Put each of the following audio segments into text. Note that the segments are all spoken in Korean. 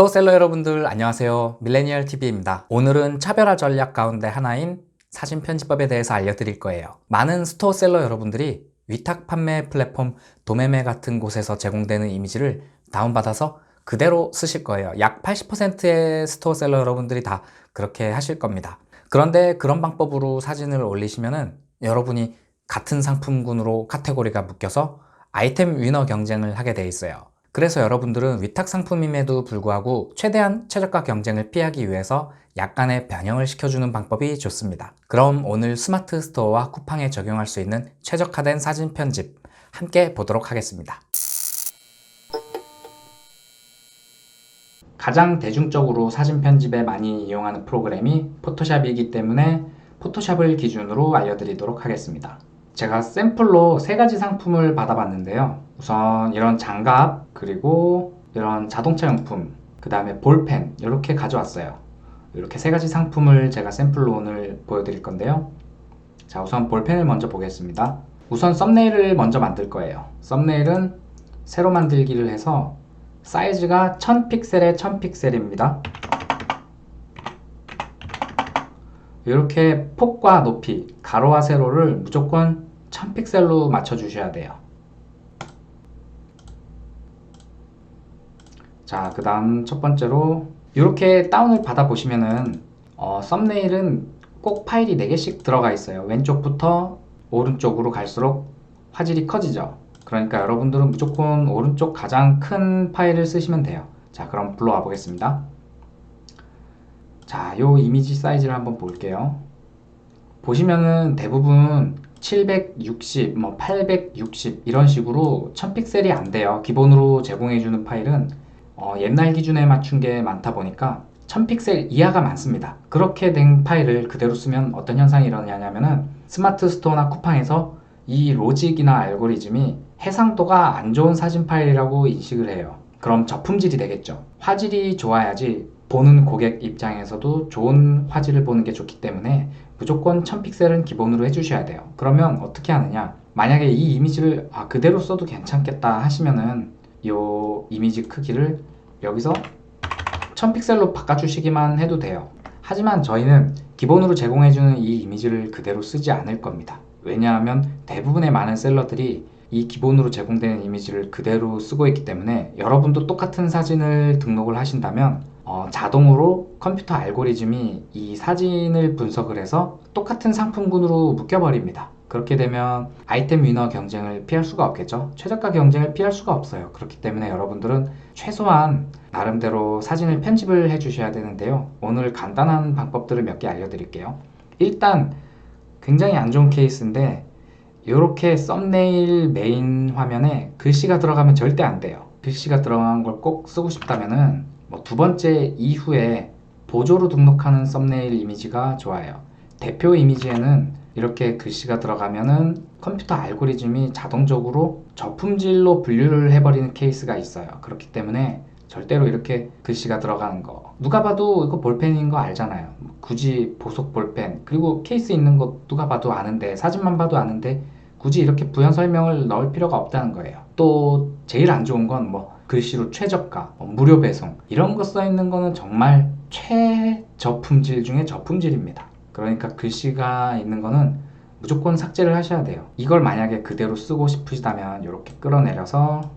스토어셀러 여러분들 안녕하세요. 밀레니얼 TV입니다. 오늘은 차별화 전략 가운데 하나인 사진 편집법에 대해서 알려드릴 거예요. 많은 스토어셀러 여러분들이 위탁 판매 플랫폼 도매매 같은 곳에서 제공되는 이미지를 다운받아서 그대로 쓰실 거예요. 약 80%의 스토어셀러 여러분들이 다 그렇게 하실 겁니다. 그런데 그런 방법으로 사진을 올리시면은 여러분이 같은 상품군으로 카테고리가 묶여서 아이템 위너 경쟁을 하게 돼 있어요. 그래서 여러분들은 위탁 상품임에도 불구하고 최대한 최저가 경쟁을 피하기 위해서 약간의 변형을 시켜주는 방법이 좋습니다. 그럼 오늘 스마트 스토어와 쿠팡에 적용할 수 있는 최적화된 사진 편집 함께 보도록 하겠습니다. 가장 대중적으로 사진 편집에 많이 이용하는 프로그램이 포토샵이기 때문에 포토샵을 기준으로 알려드리도록 하겠습니다. 제가 샘플로 세 가지 상품을 받아봤는데요. 우선 이런 장갑, 그리고 이런 자동차 용품, 그 다음에 볼펜 이렇게 가져왔어요. 이렇게 세 가지 상품을 제가 샘플로 오늘 보여드릴 건데요. 자, 우선 볼펜을 먼저 보겠습니다. 우선 썸네일을 먼저 만들 거예요. 썸네일은 새로 만들기를 해서 사이즈가 1000픽셀에 1000픽셀입니다. 이렇게 폭과 높이, 가로와 세로를 무조건 1000픽셀로 맞춰주셔야 돼요. 자, 그 다음 첫 번째로 이렇게 다운을 받아 보시면은 어, 썸네일은 꼭 파일이 4개씩 들어가 있어요. 왼쪽부터 오른쪽으로 갈수록 화질이 커지죠. 그러니까 여러분들은 무조건 오른쪽 가장 큰 파일을 쓰시면 돼요. 자, 그럼 불러와 보겠습니다. 자, 요 이미지 사이즈를 한번 볼게요. 보시면은 대부분 760, 뭐 860 이런 식으로 1000픽셀이 안 돼요. 기본으로 제공해주는 파일은 어, 옛날 기준에 맞춘 게 많다 보니까 1000픽셀 이하가 많습니다. 그렇게 된 파일을 그대로 쓰면 어떤 현상이 일어나냐면은 스마트 스토어나 쿠팡에서 이 로직이나 알고리즘이 해상도가 안 좋은 사진 파일이라고 인식을 해요. 그럼 저품질이 되겠죠. 화질이 좋아야지 보는 고객 입장에서도 좋은 화질을 보는 게 좋기 때문에 무조건 1000픽셀은 기본으로 해주셔야 돼요. 그러면 어떻게 하느냐? 만약에 이 이미지를 아, 그대로 써도 괜찮겠다 하시면은 이 이미지 크기를 여기서 1000픽셀로 바꿔주시기만 해도 돼요. 하지만 저희는 기본으로 제공해주는 이 이미지를 그대로 쓰지 않을 겁니다. 왜냐하면 대부분의 많은 셀러들이 이 기본으로 제공되는 이미지를 그대로 쓰고 있기 때문에 여러분도 똑같은 사진을 등록을 하신다면 어, 자동으로 컴퓨터 알고리즘이 이 사진을 분석을 해서 똑같은 상품군으로 묶여버립니다. 그렇게 되면 아이템 위너 경쟁을 피할 수가 없겠죠. 최저가 경쟁을 피할 수가 없어요. 그렇기 때문에 여러분들은 최소한 나름대로 사진을 편집을 해 주셔야 되는데요. 오늘 간단한 방법들을 몇 개 알려드릴게요. 일단 굉장히 안 좋은 케이스인데 이렇게 썸네일 메인 화면에 글씨가 들어가면 절대 안 돼요. 글씨가 들어간 걸 꼭 쓰고 싶다면은 뭐 두 번째 이후에 보조로 등록하는 썸네일 이미지가 좋아요. 대표 이미지에는 이렇게 글씨가 들어가면은 컴퓨터 알고리즘이 자동적으로 저품질로 분류를 해버리는 케이스가 있어요. 그렇기 때문에 절대로 이렇게 글씨가 들어가는 거 누가 봐도 이거 볼펜인 거 알잖아요. 굳이 보석 볼펜 그리고 케이스 있는 거 누가 봐도 아는데 사진만 봐도 아는데 굳이 이렇게 부연 설명을 넣을 필요가 없다는 거예요. 또 제일 안 좋은 건 뭐 글씨로 최저가, 뭐 무료 배송 이런 거 써 있는 거는 정말 최저품질 중에 저품질입니다. 그러니까 글씨가 있는 거는 무조건 삭제를 하셔야 돼요. 이걸 만약에 그대로 쓰고 싶으시다면 이렇게 끌어내려서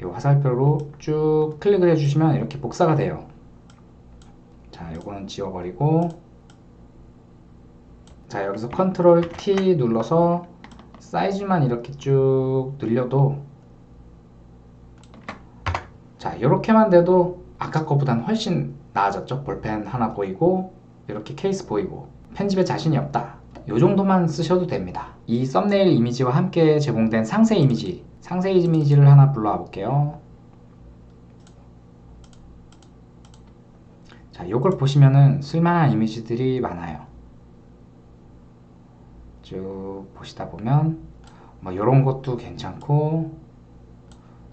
이 화살표로 쭉 클릭을 해주시면 이렇게 복사가 돼요. 자, 요거는 지워버리고 자, 여기서 컨트롤 T 눌러서 사이즈만 이렇게 쭉 늘려도 자, 이렇게만 돼도 아까 거보단 훨씬 나아졌죠. 볼펜 하나 보이고 이렇게 케이스 보이고 편집에 자신이 없다. 이 정도만 쓰셔도 됩니다. 이 썸네일 이미지와 함께 제공된 상세 이미지, 상세 이미지를 하나 불러와 볼게요. 자, 이걸 보시면은 쓸만한 이미지들이 많아요. 쭉 보시다 보면 뭐 이런 것도 괜찮고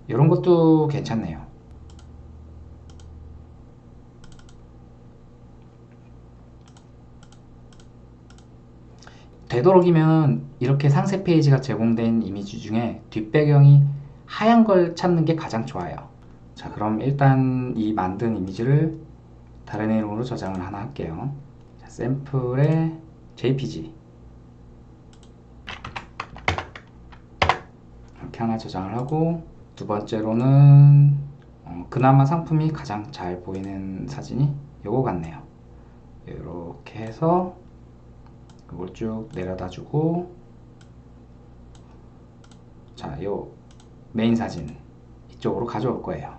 이런 것도 괜찮네요. 되도록이면 이렇게 상세 페이지가 제공된 이미지 중에 뒷배경이 하얀 걸 찾는 게 가장 좋아요. 자, 그럼 일단 이 만든 이미지를 다른 이름으로 저장을 하나 할게요. 자, 샘플에 JPG 이렇게 하나 저장을 하고 두 번째로는 어, 그나마 상품이 가장 잘 보이는 사진이 요거 같네요. 이렇게 해서 이걸 쭉 내려다 주고 자, 요 메인 사진 이쪽으로 가져올 거예요.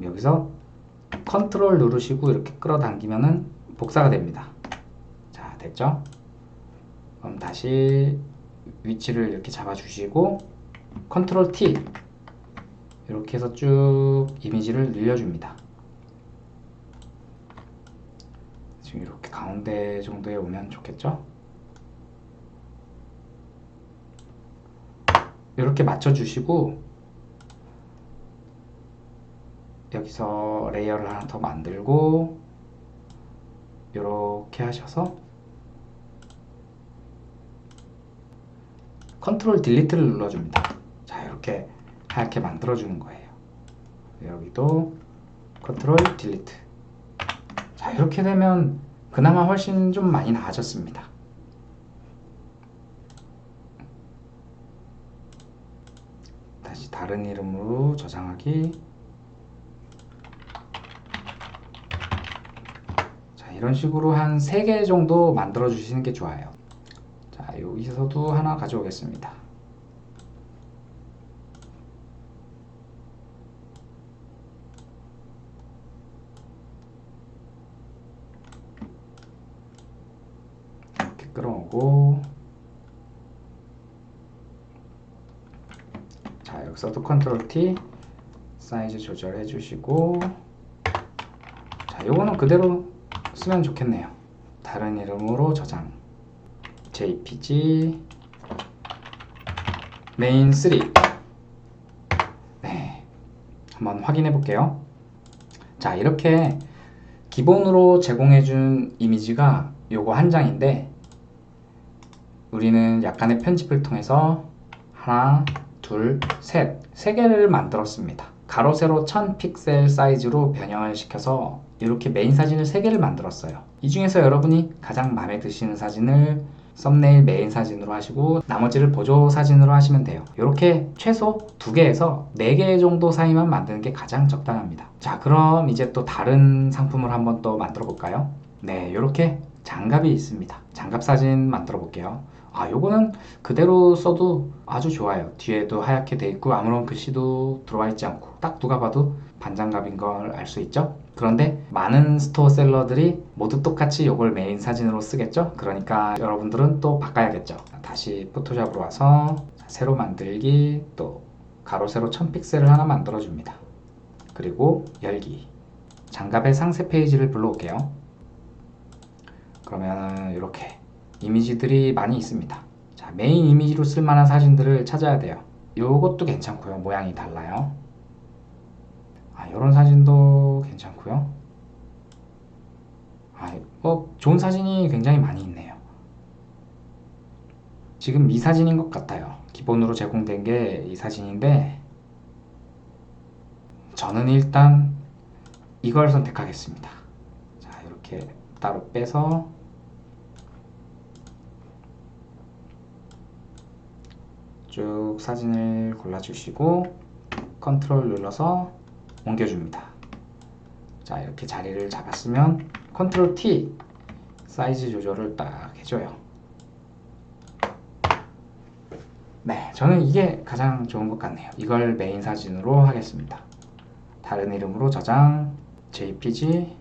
여기서 컨트롤 누르시고 이렇게 끌어당기면은 복사가 됩니다. 자, 됐죠? 그럼 다시 위치를 이렇게 잡아 주시고 컨트롤 T 이렇게 해서 쭉 이미지를 늘려줍니다. 지금 이렇게 가운데 정도에 오면 좋겠죠? 이렇게 맞춰주시고 여기서 레이어를 하나 더 만들고 이렇게 하셔서 컨트롤 딜리트를 눌러줍니다. 자 이렇게 하얗게 만들어주는 거예요. 여기도 컨트롤 딜리트. 자 이렇게 되면 그나마 훨씬 좀 많이 나아졌습니다. 다시 다른 이름으로 저장하기. 자 이런 식으로 한 3개 정도 만들어 주시는 게 좋아요. 자 여기서도 하나 가져오겠습니다. 끌어오고. 자 여기서도 컨트롤 T 사이즈 조절해 주시고. 자 요거는 그대로 쓰면 좋겠네요. 다른 이름으로 저장. JPG 메인 3 네, 한번 확인해 볼게요. 자 이렇게 기본으로 제공해 준 이미지가 요거 한 장인데 우리는 약간의 편집을 통해서 하나, 둘, 셋, 세 개를 만들었습니다. 가로 세로 1000 픽셀 사이즈로 변형을 시켜서 이렇게 메인 사진을 세 개를 만들었어요. 이 중에서 여러분이 가장 마음에 드시는 사진을 썸네일 메인 사진으로 하시고 나머지를 보조 사진으로 하시면 돼요. 이렇게 최소 두 개에서 네개 정도 사이만 만드는 게 가장 적당합니다. 자, 그럼 이제 또 다른 상품을 한번 또 만들어 볼까요? 네, 이렇게 장갑이 있습니다. 장갑 사진 만들어 볼게요. 아, 요거는 그대로 써도 아주 좋아요. 뒤에도 하얗게 돼 있고 아무런 글씨도 들어와 있지 않고 딱 누가 봐도 반장갑인 걸 알 수 있죠? 그런데 많은 스토어 셀러들이 모두 똑같이 이걸 메인 사진으로 쓰겠죠? 그러니까 여러분들은 또 바꿔야겠죠. 다시 포토샵으로 와서 새로 만들기 또 가로 세로 1000픽셀을 하나 만들어 줍니다. 그리고 열기 장갑의 상세 페이지를 불러올게요. 그러면 이렇게 이미지들이 많이 있습니다. 자, 메인 이미지로 쓸만한 사진들을 찾아야 돼요. 요것도 괜찮고요. 모양이 달라요. 아, 이런 사진도 괜찮고요. 아, 뭐 좋은 사진이 굉장히 많이 있네요. 지금 이 사진인 것 같아요. 기본으로 제공된 게 이 사진인데 저는 일단 이걸 선택하겠습니다. 자, 이렇게 따로 빼서 쭉 사진을 골라주시고 컨트롤 눌러서 옮겨줍니다. 자 이렇게 자리를 잡았으면 컨트롤 T 사이즈 조절을 딱 해줘요. 네, 저는 이게 가장 좋은 것 같네요. 이걸 메인 사진으로 하겠습니다. 다른 이름으로 저장 JPG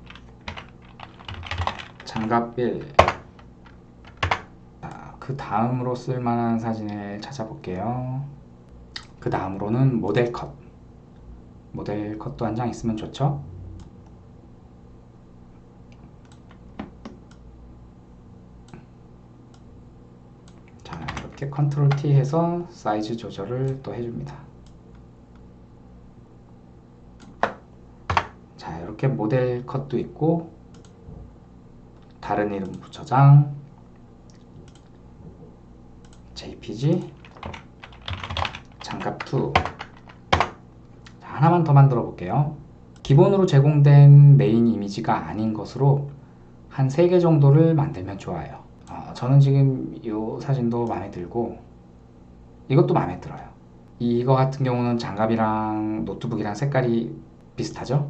장갑 1 그 다음으로 쓸만한 사진을 찾아볼게요. 그 다음으로는 모델 컷. 모델 컷도 한 장 있으면 좋죠? 자, 이렇게 컨트롤 T 해서 사이즈 조절을 또 해줍니다. 자, 이렇게 모델 컷도 있고, 다른 이름 저장, JPG 장갑 2 자, 하나만 더 만들어 볼게요. 기본으로 제공된 메인 이미지가 아닌 것으로 한 3개 정도를 만들면 좋아요. 어, 저는 지금 이 사진도 마음에 들고 이것도 마음에 들어요. 이거 같은 경우는 장갑이랑 노트북이랑 색깔이 비슷하죠?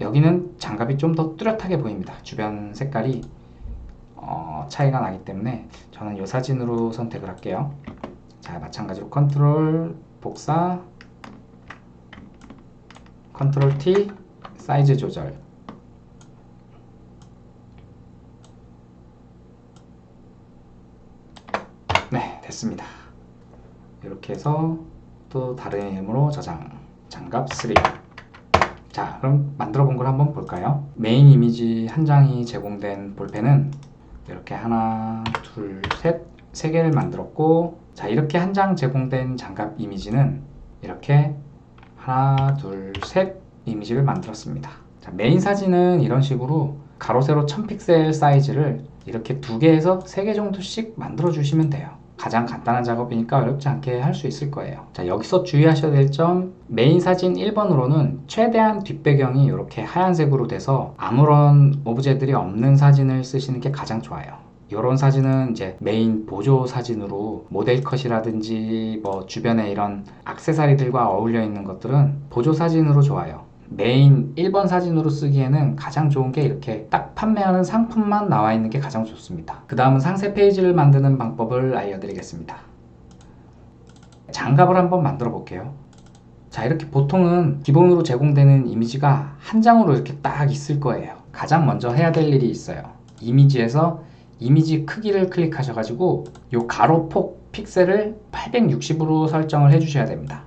여기는 장갑이 좀 더 뚜렷하게 보입니다. 주변 색깔이 어, 차이가 나기 때문에 저는 이 사진으로 선택을 할게요. 자, 마찬가지로 컨트롤 복사 컨트롤 T 사이즈 조절 네 됐습니다 이렇게 해서 또 다른 이름으로 저장 장갑 3 자, 그럼 만들어 본 걸 한번 볼까요? 메인 이미지 한 장이 제공된 볼펜은 이렇게 하나, 둘, 셋, 세 개를 만들었고, 자, 이렇게 한 장 제공된 장갑 이미지는 이렇게 하나, 둘, 셋 이미지를 만들었습니다. 자, 메인 사진은 이런 식으로 가로, 세로 1000픽셀 사이즈를 이렇게 두 개에서 세 개 정도씩 만들어 주시면 돼요. 가장 간단한 작업이니까 어렵지 않게 할 수 있을 거예요. 자, 여기서 주의하셔야 될 점, 메인 사진 1번으로는 최대한 뒷배경이 이렇게 하얀색으로 돼서 아무런 오브제들이 없는 사진을 쓰시는 게 가장 좋아요. 이런 사진은 이제 메인 보조 사진으로 모델 컷이라든지 뭐 주변에 이런 악세사리들과 어울려 있는 것들은 보조 사진으로 좋아요. 메인 1번 사진으로 쓰기에는 가장 좋은 게 이렇게 딱 판매하는 상품만 나와 있는 게 가장 좋습니다. 그 다음은 상세 페이지를 만드는 방법을 알려드리겠습니다. 장갑을 한번 만들어 볼게요. 자, 이렇게 보통은 기본으로 제공되는 이미지가 한 장으로 이렇게 딱 있을 거예요. 가장 먼저 해야 될 일이 있어요. 이미지에서 이미지 크기를 클릭하셔가지고 이 가로폭 픽셀을 860으로 설정을 해주셔야 됩니다.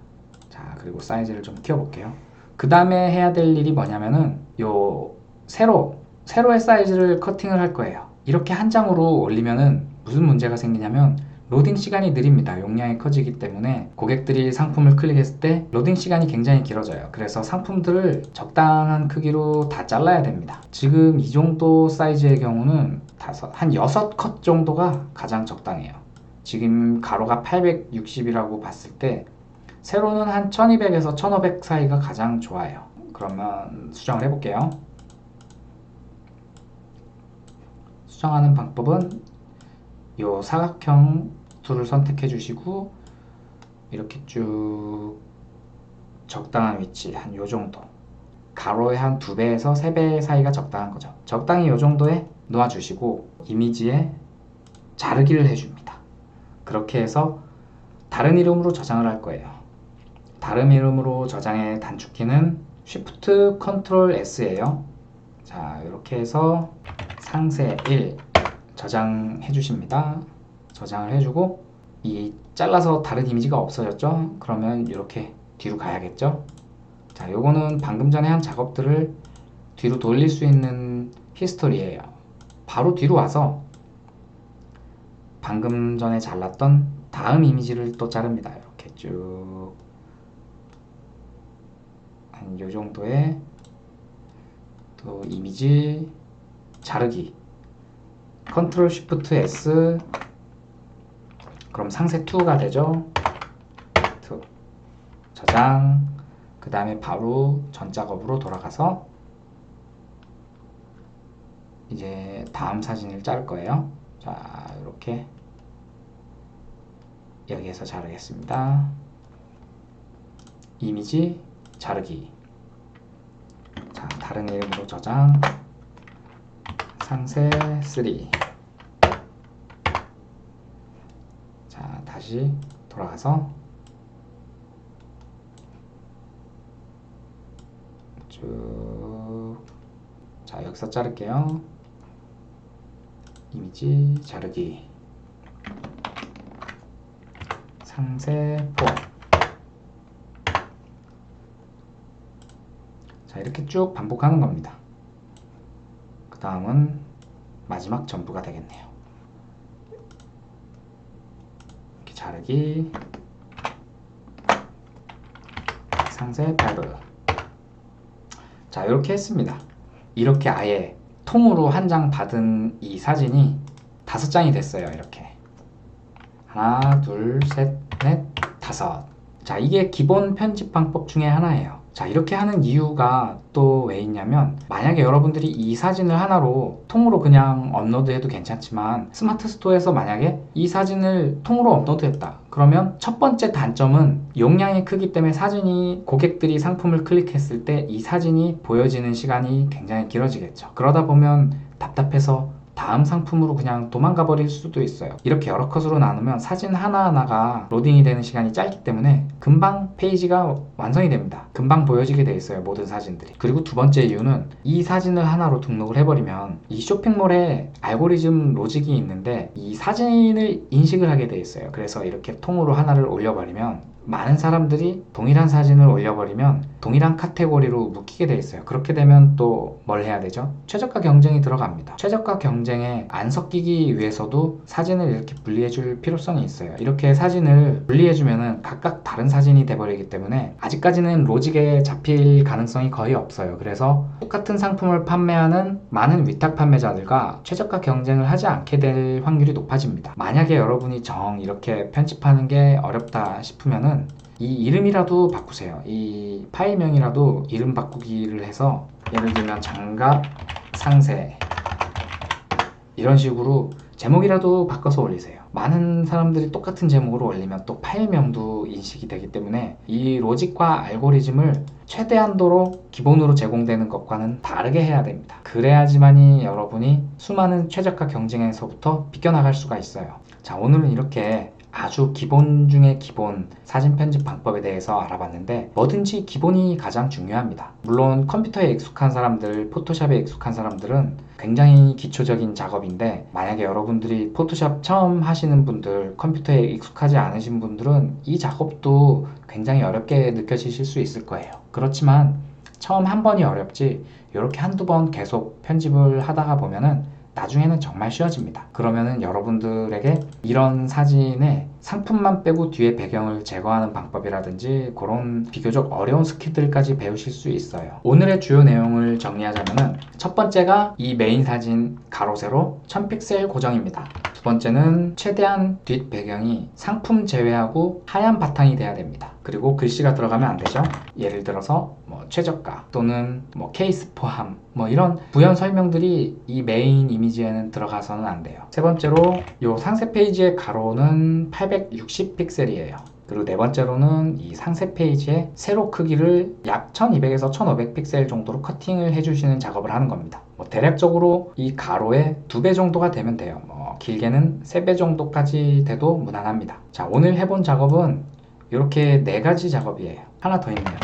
자, 그리고 사이즈를 좀 키워볼게요. 그 다음에 해야 될 일이 뭐냐면은 요 세로 세로의 사이즈를 커팅을 할 거예요. 이렇게 한 장으로 올리면은 무슨 문제가 생기냐면 로딩 시간이 느립니다. 용량이 커지기 때문에 고객들이 상품을 클릭했을 때 로딩 시간이 굉장히 길어져요. 그래서 상품들을 적당한 크기로 다 잘라야 됩니다. 지금 이 정도 사이즈의 경우는 다섯, 한 6컷 정도가 가장 적당해요. 지금 가로가 860이라고 봤을 때 세로는 한 1200에서 1500 사이가 가장 좋아요. 그러면 수정을 해볼게요. 수정하는 방법은 이 사각형 툴을 선택해 주시고 이렇게 쭉 적당한 위치 한 요 정도 가로의 한두 배에서 세배 사이가 적당한 거죠. 적당히 요 정도에 놓아 주시고 이미지에 자르기를 해줍니다. 그렇게 해서 다른 이름으로 저장을 할 거예요. 다른 이름으로 저장의 단축키는 Shift Ctrl S예요. 자, 이렇게 해서 상세 1 저장해 주십니다. 저장을 해주고 이 잘라서 다른 이미지가 없어졌죠? 그러면 이렇게 뒤로 가야겠죠? 자, 요거는 방금 전에 한 작업들을 뒤로 돌릴 수 있는 히스토리예요. 바로 뒤로 와서 방금 전에 잘랐던 다음 이미지를 또 자릅니다. 이렇게 쭉 한 요 정도의 또 이미지 자르기. 컨트롤 쉬프트 S. 그럼 상세 2가 되죠? 2 저장. 그 다음에 바로 전 작업으로 돌아가서 이제 다음 사진을 자를 거예요. 자 이렇게 여기에서 자르겠습니다. 이미지 자르기. 자 다른 이름으로 저장. 상세 3 자, 다시 돌아가서 쭉. 자, 여기서 자를게요. 이미지 자르기. 상세 4 이렇게 쭉 반복하는 겁니다. 그 다음은 마지막 전부가 되겠네요. 이렇게 자르기 상세 발브 자 이렇게 했습니다 이렇게 아예 통으로 한 장 받은 이 사진이 다섯 장이 됐어요 이렇게 하나 둘 셋 넷 다섯 자, 이게 기본 편집 방법 중에 하나예요. 자, 이렇게 하는 이유가 또 왜 있냐면, 만약에 여러분들이 이 사진을 하나로 통으로 그냥 업로드해도 괜찮지만, 스마트 스토어에서 만약에 이 사진을 통으로 업로드했다. 그러면 첫 번째 단점은 용량이 크기 때문에 사진이 고객들이 상품을 클릭했을 때 이 사진이 보여지는 시간이 굉장히 길어지겠죠. 그러다 보면 답답해서 다음 상품으로 그냥 도망가 버릴 수도 있어요. 이렇게 여러 컷으로 나누면 사진 하나하나가 로딩이 되는 시간이 짧기 때문에 금방 페이지가 완성이 됩니다. 금방 보여지게 돼 있어요. 모든 사진들이. 그리고 두 번째 이유는 이 사진을 하나로 등록을 해버리면 이 쇼핑몰에 알고리즘 로직이 있는데 이 사진을 인식을 하게 돼 있어요. 그래서 이렇게 통으로 하나를 올려버리면 많은 사람들이 동일한 사진을 올려버리면 동일한 카테고리로 묶이게 돼 있어요. 그렇게 되면 또 뭘 해야 되죠? 최저가 경쟁이 들어갑니다. 최저가 경쟁에 안 섞이기 위해서도 사진을 이렇게 분리해 줄 필요성이 있어요. 이렇게 사진을 분리해 주면은 각각 다른 사진이 돼버리기 때문에 아직까지는 로직에 잡힐 가능성이 거의 없어요. 그래서 똑같은 상품을 판매하는 많은 위탁 판매자들과 최저가 경쟁을 하지 않게 될 확률이 높아집니다. 만약에 여러분이 정 이렇게 편집하는 게 어렵다 싶으면은 이 이름이라도 바꾸세요. 이 파일명이라도 이름 바꾸기를 해서 예를 들면 장갑 상세 이런 식으로 제목이라도 바꿔서 올리세요. 많은 사람들이 똑같은 제목으로 올리면 또 파일명도 인식이 되기 때문에 이 로직과 알고리즘을 최대한도로 기본으로 제공되는 것과는 다르게 해야 됩니다. 그래야지만이 여러분이 수많은 최저가 경쟁에서부터 비껴나갈 수가 있어요. 자, 오늘은 이렇게 아주 기본 중에 기본 사진 편집 방법에 대해서 알아봤는데 뭐든지 기본이 가장 중요합니다. 물론 컴퓨터에 익숙한 사람들, 포토샵에 익숙한 사람들은 굉장히 기초적인 작업인데 만약에 여러분들이 포토샵 처음 하시는 분들, 컴퓨터에 익숙하지 않으신 분들은 이 작업도 굉장히 어렵게 느껴지실 수 있을 거예요. 그렇지만 처음 한 번이 어렵지 이렇게 한두 번 계속 편집을 하다가 보면은 나중에는 정말 쉬워집니다. 그러면은 여러분들에게 이런 사진에 상품만 빼고 뒤에 배경을 제거하는 방법이라든지 그런 비교적 어려운 스킬들까지 배우실 수 있어요. 오늘의 주요 내용을 정리하자면은 첫 번째가 이 메인 사진 가로 세로 1000픽셀 고정입니다. 두 번째는 최대한 뒷 배경이 상품 제외하고 하얀 바탕이 돼야 됩니다. 그리고 글씨가 들어가면 안 되죠. 예를 들어서 뭐 최저가 또는 뭐 케이스 포함 뭐 이런 부연 설명들이 이 메인 이미지에는 들어가서는 안 돼요. 세 번째로 이 상세 페이지의 가로는 860 픽셀이에요. 그리고 네 번째로는 이 상세 페이지의 세로 크기를 약 1200에서 1500 픽셀 정도로 커팅을 해주시는 작업을 하는 겁니다. 뭐 대략적으로 이 가로의 두배 정도가 되면 돼요. 뭐 길게는 세배 정도까지 돼도 무난합니다. 자, 오늘 해본 작업은 이렇게 네 가지 작업이에요. 하나 더 있네요.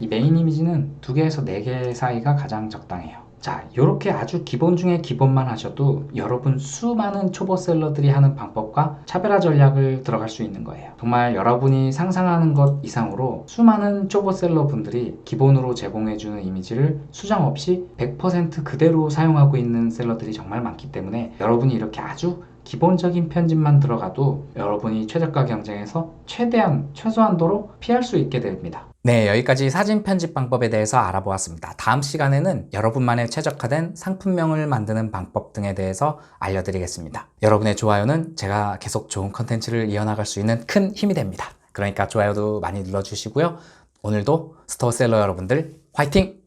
이 메인 이미지는 두 개에서 네개 사이가 가장 적당해요. 자, 이렇게 아주 기본 중에 기본만 하셔도 여러분 수많은 초보 셀러들이 하는 방법과 차별화 전략을 들어갈 수 있는 거예요. 정말 여러분이 상상하는 것 이상으로 수많은 초보 셀러 분들이 기본으로 제공해주는 이미지를 수정 없이 100% 그대로 사용하고 있는 셀러들이 정말 많기 때문에 여러분이 이렇게 아주 기본적인 편집만 들어가도 여러분이 최저가 경쟁에서 최대한 최소한도로 피할 수 있게 됩니다. 네, 여기까지 사진 편집 방법에 대해서 알아보았습니다. 다음 시간에는 여러분만의 최적화된 상품명을 만드는 방법 등에 대해서 알려드리겠습니다. 여러분의 좋아요는 제가 계속 좋은 컨텐츠를 이어나갈 수 있는 큰 힘이 됩니다. 그러니까 좋아요도 많이 눌러주시고요. 오늘도 스토어셀러 여러분들 화이팅!